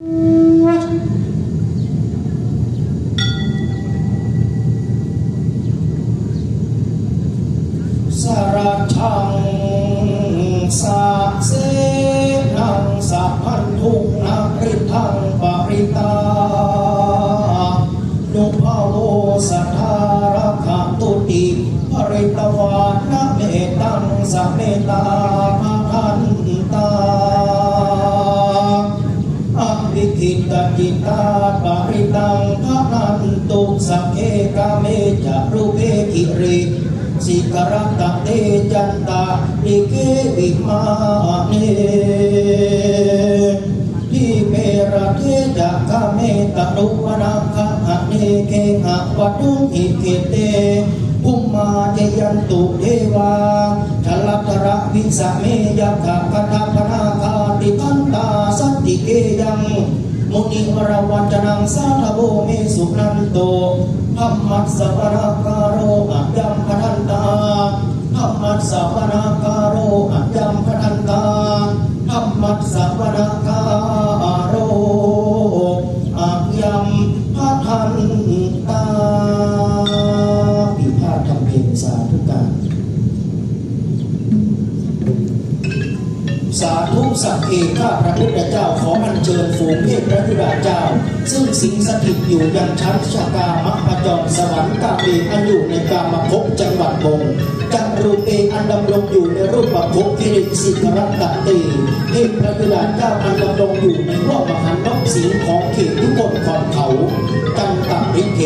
สรั จะรูเปกิริสิกรัตเตจันตาลิเกวิมาเนทิเมระเทจะกเมตตุวนาคะหะเนเคหะวัตุหิเกเตภุมมาเจยันตุเทวาชลัตระวิสเมยะกะคทาพนาคาติทันตาสันติเกยังมุนิวรวัจนังสาธโบเมสุนันโต ธรรมัสสวนาคาโรอัจยัมพนันตาธรรมัสสวนาคาโรอัจ ข้าพระพุทธเจ้าขออัญเชิญฝูงเทพพระธิดาเจ้า ซึ่งสิงสถิตอยู่ยังชั้นชากามะพจรสวรรค์กาเบอันอยู่ในกามภพจังหวัดบงจักรูปเออันดำรงอยู่ในรูปภพกิริสิกรัตตตีเทพพระธิดาเจ้าอันดำรงอยู่ในรอบมหันต์นกสีของเขตทุกคนขอนเขาจันตริเข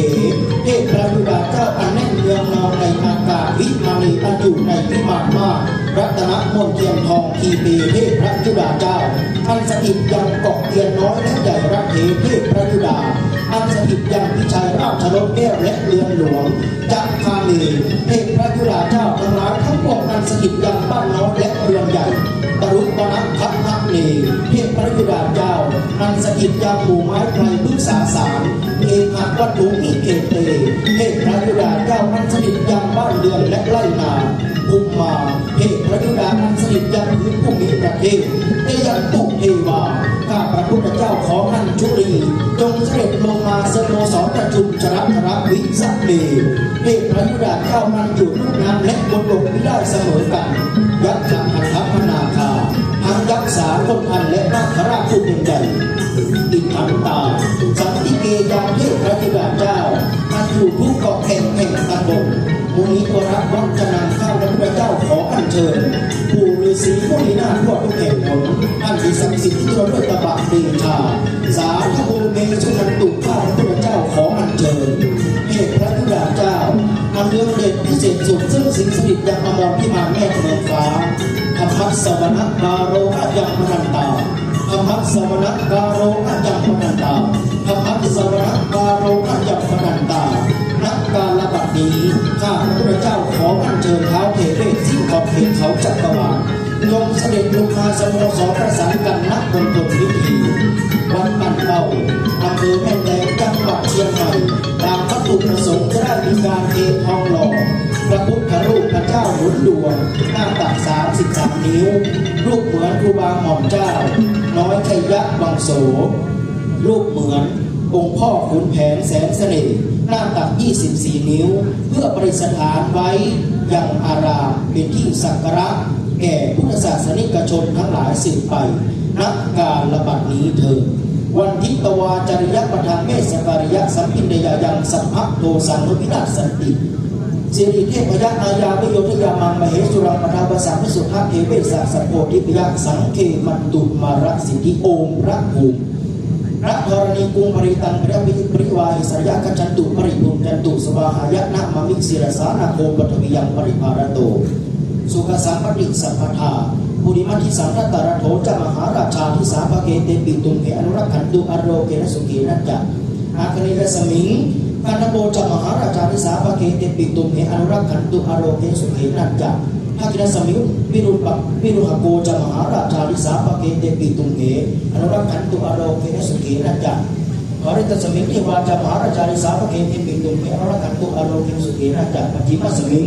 เทพพระธิดาเจ้าอันแน่นเนืองนอนในอากาศวิมานีอันอยู่ในวิมานมากรัตนมนเทียนทองทีเปเทพพระยุดาเจ้า อันสถิตยังเกาะเทียนน้อยและใหญ่รักเทพพระยุดา อันสถิตยังพิชัยราชรถแก้วและเรือนหลวงจักคาเมเทพพระยุดาเจ้าทั้งหลายทั้งปวงอันสถิตยังบ้านน้อยและเรือนใหญ่ตรุปนักพักนักเนเทพพระยุดาเจ้า อันสถิตยังหมู่ไม้ไพรพฤกษาสารเอกหักวัตถุอิเกเตเทพพระยุดาเจ้าอันสถิตยังบ้านเรือนและไร่นา อุมมาเทพพระยุดาอันสนิทยังพื้นผู้มีประเทศเตยันตุเทวาข้าพระพุทธเจ้าขออัญชุรีจงเสด็จลงมาสโมสรประชุมชรัตระวิสัตเดเทพพระยุดาเจ้ามันอยู่ลูกน้ำและบนบกไม่ได้เสมอกัน ยักษ์ขันทัพนาคาทั้งยักษ์สาคนพันและนาคราชผู้เป็นใหญ่ติดขันตาสันติเกยังเทพพระยุดาเจ้าอันอยู่ทุกเกาะแห่งแห่งตำบลมุนีวรวัจนาน จ้าขออัญเชิญปู่ฤาษีผู้มีหน้าทั่วทุกแห่งหนอันที่ศักดิ์สิทธิ์ที่เราด้วยตบะเดชาสาธุบูเมสุนันตุข้าพระเจ้าขออัญเชิญเทพพระธุดาเจ้าอันเรื่องเด็ดพิเศษสุดซึ่งสิงสถิตยังอมรที่มาแม่เมืองฟ้าธรรมัสสวนะบาโรอายังมนันตาธรรมัสสวนะบาโรอายัง สด็จลงมาสโมสรประสานกันนักบนบนวิธีวัดบ้านเป้าอำเภอแม่แตงจังหวัดเชียงใหม่ตามวัตถุประสงค์จะได้มีการเททองหล่อพระพุทธรูปพระเจ้าหนุนดวงหน้าตักสามสิบสามนิ้ว รูปเหมือนครูบาหม่อมเจ้า น้อยชัยยะวังโส รูปเหมือนองค์พ่อขุนแผนแสนเสน่ห์หน้าตัก 24 นิ้ว เพื่อประดิษฐานไว้ยังอารามเป็นที่สักการะ แก่พุทธศาสนิกชนทั้งหลายสืบไปนักการระบัดนี้เถิดวันทิตวาจริยปทานเมสการิยะสัมพินเดยายังสัมภโตสังนุพินาศสันติสิริเทพยะอาญาวิโยธยามังมเหสุรังปทาภาษาพิสุทธเทเวสสัพโพธิปยะสังเคมันตุมารสิทธิโอมพระภูมิพระธรณีกุงปริตังพระวิปริวาหิสยะกัจจันตุปริปุมจันตุสวาหายะนะมมิศิรสานาโคปฐวิยังปริภารโต สุขสัมปติสัมปทาปุริมัติสังรัตตระโถจะมหาราชาทิสาภเกเตปิตุงเหอนุรักขันตุอโรเกนสุขีนัจจะอาคณิรสมิงคันโบจะมหาราชาทิสาภเกเตปิตุงเหอนุรักขันตุอโรเกนสุขีนัจจะภาคิรสมิงวิรุปะวิรุหโกจะมหาราชาทิสาภเกเตปิตุงเหอนุรักขันตุอโรเกนสุขีนัจจะ Harita seming ni wajah maharaja di sapa kenti pintu me orang kantu arokin sukina ja pajima seming Piru ka ko ja maharaja di sapa kenti pintu me orang kantu arokin sukina ja pada pa seming na ko ja maharaja อิสาภเกเตปิงเหอนุรักขันตุอโรเปนสุเขนันจะมหาราชาอิสาภเกเตปิตุงเหอนุรักขันตุอโรเปนสุเขนันจะอิสานสมิง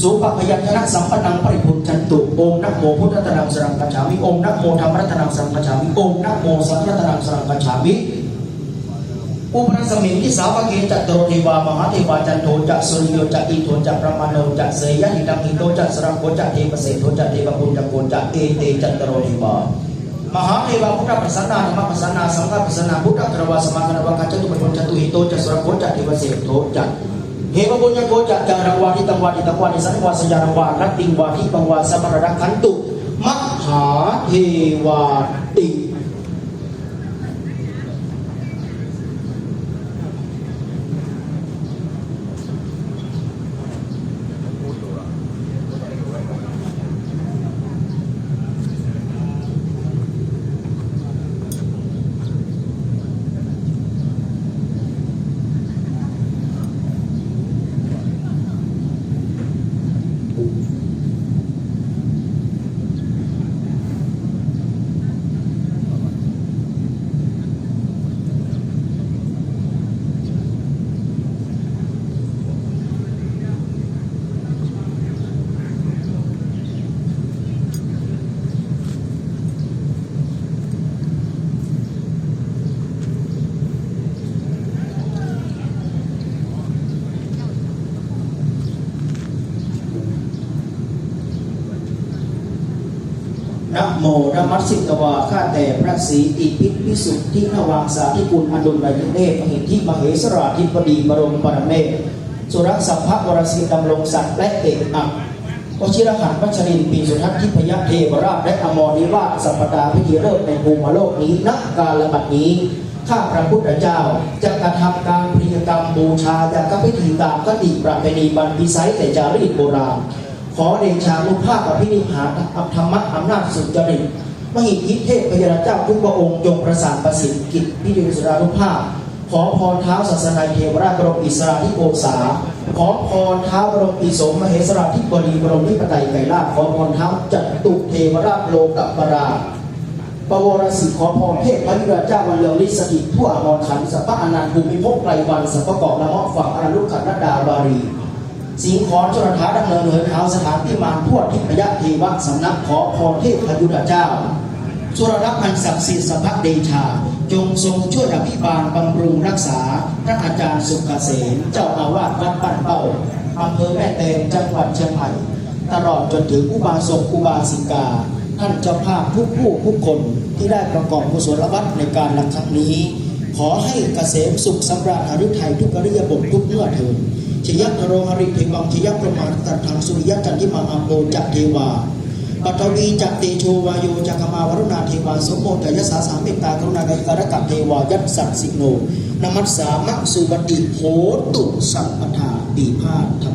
สุปพยัญชนะสัมปันนังปริพุทธันตุอมนะโมพุทธตรังสรังกัจฉามิอมนะโมธรรมรัตนังสรังกัจฉามิอมนะโมสังรัตนังสรังกัจฉามิอุปนัสมิงทิสาวกเกจัตโตเทวามหาเทวาจันโทจักสุริโยจักอิโทจักประมาโนจักเสยยะหิตังอิโตจักสรังโคจักเทปเสโทจักเทวปุญจักโกจักเอเตจัตโตเทวามหาเทวาพุทธประสนาธรรมประสนาสังฆประสนาพุทธตรวาสมาคณวะกัจจตุปปุญจตุหิโตจักสรังโคจักเทวเสโทจัก เหวบุญญโกจัจารังวาทิตังวาทิตังวาทิสังวาสยารังวารัตติงวาทิปังวาสัมปรดักขั นตุมนะโมนมัสสิกวาข้าแต่พระศรีอิพิพิสุทธินวังสาธิคุณอดุลไรเนศมหิทธิมเหสราธิปดีบรมปรเมศสุรสัพพะวรสิดำรงศักดิ์และเอกอักวชิรหันวัชรินปีสุทัศน์ทิพยเทวราชและอมรนิวาสสัปดาพิธีเริ่มในภูมิโลกนี้นักการละบัดนี้ข้าพระพุทธเจ้าจะกระทำการพริยกรรมบูชาจากพิธีตามคติประเพณีบรรพิไสยแต่จารีตโบราณ ขอเดชานุภาพอภินิหารอัธรรมะอำนาจสุจริตมหิทธิเทพพยาเจ้าทุกพระองค์จงประสานประสิทธิ์กิจพิธีสุรานุภาพ ขอพรเท้าศาสนาเทวราชบรมอิสราธิโกษา ขอพรเท้าบรมอิสมมเหสราธิบดีบรมนิปไตยไกรลาภขอพรเท้าจัตุเทวราชโลกัปปราปวรสิขอพรเทพพระยุราเจ้าวันเรืองฤทธิ์สถิตทั่วอมรขันสัพพะอนันต์ภูมิภพไกรวันสัพพะเกาะละเมาะฝั่งอนันลุกขันธดาบารี สิงห์ขอจรถาดำเนินเหินเท้าสถานที่มานทั่วทิพยเทวะสำนักขอพรเทพพยุทธเจ้า สุรรักษ์พันศักดิ์สิทธิ์สัพพะเดชา จงทรงช่วยอภิบาลบำรุงรักษา พระอาจารย์สุขเกษมเจ้าอาวาสวัดบ้นเป้าอำเภอแม่แตงจังหวัดเชียงใหม่ ตลอดจนถึงอุบาสกอุบาสิกา ท่านเจ้าภาพทุกผู้ทุกคนที่ได้ประกอบกุศลวัตรในการลักครั้งนี้ ขอให้เกษมสุขสำราญหฤทัยทุกอริยบททุกเมื่อเถิดชยัตโรหริเทวังชยัตประมาณตันทังสุริยจันทิมาอัมโลจักเทวาปัตวีจักเตโชวายโยจักมาวรุณาเทวาสมโมทยสาสาเมตตากรุณาไกการกัเทวายัตสักสิโนนมัสสามะสุปฏิโหตุสัมปทาปีพาธรร